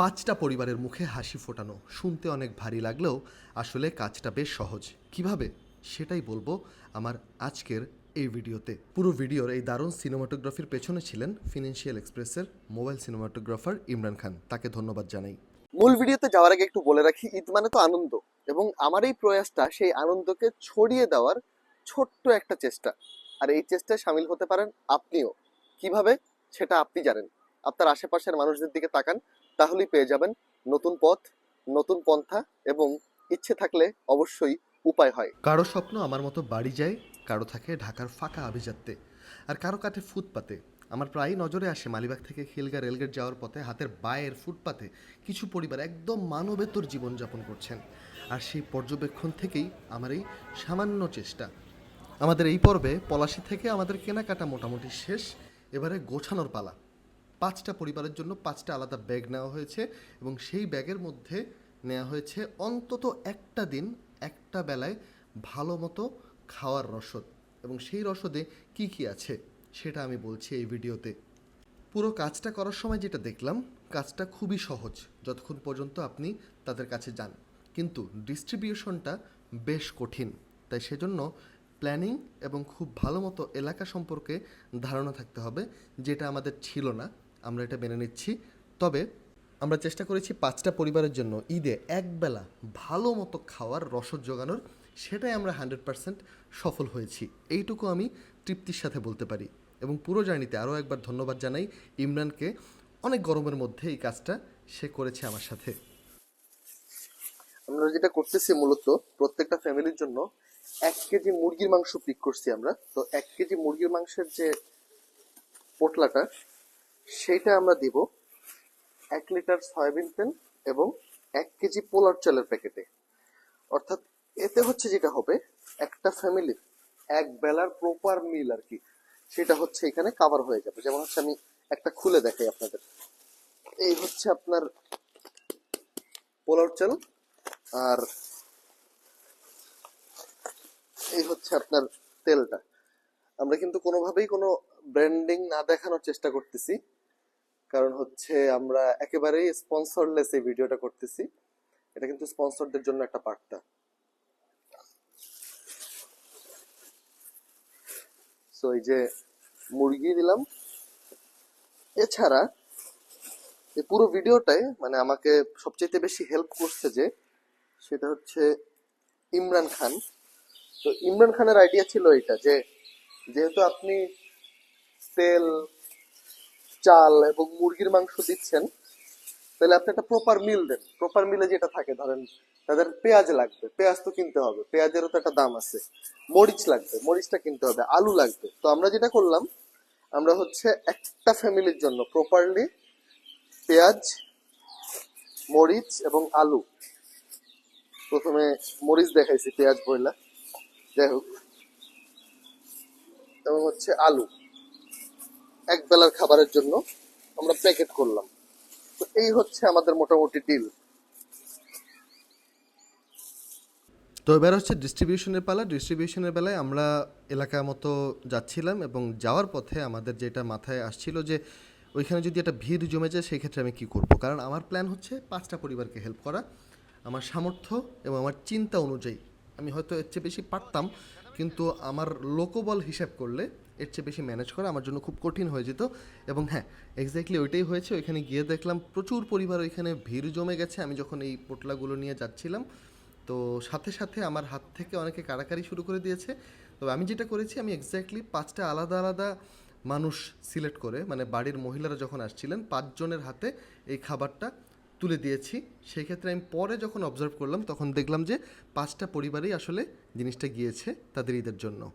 পাঁচটা পরিবারের মুখে হাসি ফোটানো, শুনতে অনেক ভারী লাগলেও আসলে কাজটা বেশ সহজ। কীভাবে? সেটাই বলব আমার আজকের এই ভিডিওতে। পুরো ভিডিওর এই দারুণ সিনেমাটোগ্রাফির পেছনে ছিলেন ফিনান্সিয়াল এক্সপ্রেসের মোবাইল সিনেমাটোগ্রাফার ইমরান খান। তাকে ধন্যবাদ জানাই। মূল ভিডিওতে যাওয়ার আগে একটু বলে রাখি, ঈদ মানে তো আনন্দ এবং আমার এই প্রয়াসটা সেই আনন্দকে ছড়িয়ে দেওয়ার ছোট্ট একটা চেষ্টা। আর এই চেষ্টায় সামিল হতে পারেন আপনিও। কীভাবে? সেটা আপনি জানেন। আপনার আশেপাশের মানুষদের দিকে তাকান। তাহলেই পেয়ে যাবেন নতুন পথ, নতুন পন্থা এবং ইচ্ছে থাকলে অবশ্যই উপায় হয়। কারও স্বপ্ন আমার মতো বাড়ি যায়, কারও থাকে ঢাকার ফাঁকা আভিজাত্যে, আর কারও কাটে ফুটপাতে। আমার প্রায় নজরে আসে মালিবাগ থেকে খিলগা রেলগেট যাওয়ার পথে হাতের বায়ের ফুটপাতে কিছু পরিবার একদম মানবেতর জীবনযাপন করছেন। আর সেই পর্যবেক্ষণ থেকেই আমার এই সামান্য চেষ্টা। আমাদের এই পর্বে পলাশি থেকে আমাদের কেনাকাটা মোটামুটি শেষ, এবারে গোছানোর পালা। পাঁচটা পরিবারের জন্য পাঁচটা আলাদা ব্যাগ নেওয়া হয়েছে এবং সেই ব্যাগের মধ্যে নেওয়া হয়েছে অন্তত একটা দিন একটা বেলায় ভালো মতো খাওয়ার রসদ। এবং সেই রসদে কি কি আছে সেটা আমি বলছি এই ভিডিওতে। পুরো কাজটা করার সময় যেটা দেখলাম, কাজটা খুবই সহজ, যতক্ষণ পর্যন্ত আপনি তাদের কাছে যান। কিন্তু ডিস্ট্রিবিউশনটা বেশ কঠিন, তাই সেজন্য প্ল্যানিং এবং খুব ভালো মতো এলাকা সম্পর্কে ধারণা থাকতে হবে, যেটা আমাদের ছিল না। আমরা এটা মেনে নিচ্ছি। তবে আমরা চেষ্টা করেছি পাঁচটা পরিবারের জন্য ঈদে একবেলা ভালো মতো খাওয়ার রসদ জোগানোর, সেটাই আমরা হান্ড্রেড পারসেন্ট সফল হয়েছি। এইটুকু আমি তৃপ্তির সাথে বলতে পারি। এবং পুরো জার্নিতে আরও একবার ধন্যবাদ জানাই ইমরানকে। অনেক গরমের মধ্যে এই কাজটা সে করেছে আমার সাথে। আমরা যেটা করতেছি মূলত, প্রত্যেকটা ফ্যামিলির জন্য এক কেজি মুরগির মাংস পিক করছি আমরা। তো এক কেজি মুরগির মাংসের যে পোটলাটা সেইটা আমরা দিব এক লিটার সয়াবিন তেল এবং এক কেজি পোলার চালের প্যাকেটে। অর্থাৎ এতে হচ্ছে যেটা হবে, একটা ফ্যামিলির এক বেলার প্রপার মিল আর কি, সেটা হচ্ছে এখানে কাভার হয়ে যাবে। যেমন হচ্ছে আমি একটা খুলে দেখাই আপনাদের। এই হচ্ছে আপনার পোলার চাল আর এই হচ্ছে আপনার তেলটা। আমরা কিন্তু কোনোভাবেই কোনো ব্র্যান্ডিং না দেখানোর চেষ্টা করতেছি। কারণ হচ্ছে আমরা একেবারেই স্পন্সরলেস এই ভিডিওটা করতেছি। এটা কিন্তু স্পন্সরদের জন্য একটা বার্তা। সো এই যে মুরগি দিলাম। এছাড়া এই পুরো ভিডিওটায় মানে আমাকে সবচেয়ে বেশি হেল্প করছে যে সেটা হচ্ছে ইমরান খান। তো ইমরান খানের আইডিয়া ছিল এটা যে, যেহেতু আপনি তেল, চাল এবং মুরগির মাংস দিচ্ছেন, তাহলে আপনি একটা প্রপার মিল দেন। প্রপার মিলে যেটা থাকে, ধরেন তাদের পেঁয়াজ লাগবে। পেঁয়াজ তো কিনতে হবে, পেঁয়াজেরও তো একটা দাম আছে। মরিচ লাগবে, মরিচটা কিনতে হবে, আলু লাগবে। তো আমরা যেটা করলাম, আমরা হচ্ছে একটা ফ্যামিলির জন্য প্রপারলি পেঁয়াজ, মরিচ এবং আলু। প্রথমে মরিচ দেখাইছি, পেঁয়াজ বইলা যাই হোক। এবং হচ্ছে আলু। এক বেলার খাবারের জন্য আমরা প্যাকেট করলাম। তো এই হচ্ছে আমাদের মোটামুটি ডিল তো এবার হচ্ছে ডিস্ট্রিবিউশনের পালা। ডিস্ট্রিবিউশনের বেলায় আমরা এলাকা মতো যাচ্ছিলাম এবং যাওয়ার পথে আমাদের যেটা মাথায় আসছিল যে ওইখানে যদি একটা ভিড় জমে যায় সেই ক্ষেত্রে আমি কী করব? কারণ আমার প্ল্যান হচ্ছে পাঁচটা পরিবারকে হেল্প করা। আমার সামর্থ্য এবং আমার চিন্তা অনুযায়ী আমি হয়তো এর চেয়ে বেশি পারতাম, কিন্তু আমার লোকবল হিসাব করলে এর চেয়ে বেশি ম্যানেজ করা আমার জন্য খুব কঠিন হয়ে যেত। এবং হ্যাঁ এক্স্যাক্টলি ওইটাই হয়েছে। ওইখানে গিয়ে দেখলাম প্রচুর পরিবার ওইখানে ভিড় জমে গেছে। আমি যখন এই পোটলাগুলো নিয়ে যাচ্ছিলাম, তো সাথে সাথে আমার হাত থেকে অনেকে কাড়াকাড়ি শুরু করে দিয়েছে। তবে আমি যেটা করেছি, আমি এক্স্যাক্টলি পাঁচটা আলাদা আলাদা মানুষ সিলেক্ট করে মানে বাড়ির মহিলারা যখন আসছিলেন, পাঁচজনের হাতে এই খাবারটা তুলে দিয়েছি। সেই ক্ষেত্রে আমি পরে যখন অবজার্ভ করলাম, তখন দেখলাম যে পাঁচটা পরিবারেই আসলে জিনিসটা গিয়েছে তাদের ঈদের জন্য।